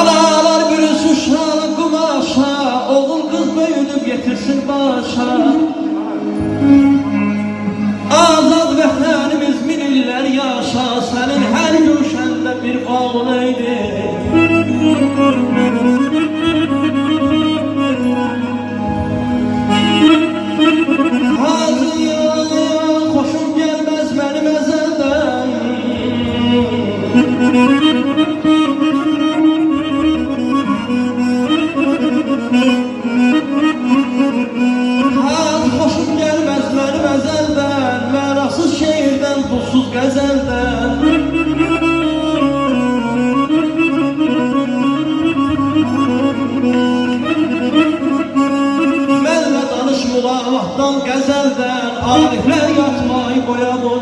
Analar günü suçlar kumaşa Oğul kız böyünüp getirsin başa. Azad vətənimiz min illər yaşa Sənin hər güşəndə bir oğul idi. Hazır xoşum gəlməz mənim əzəldən Vaxtdan qəzəldən Ariflər yatmayı qoya bu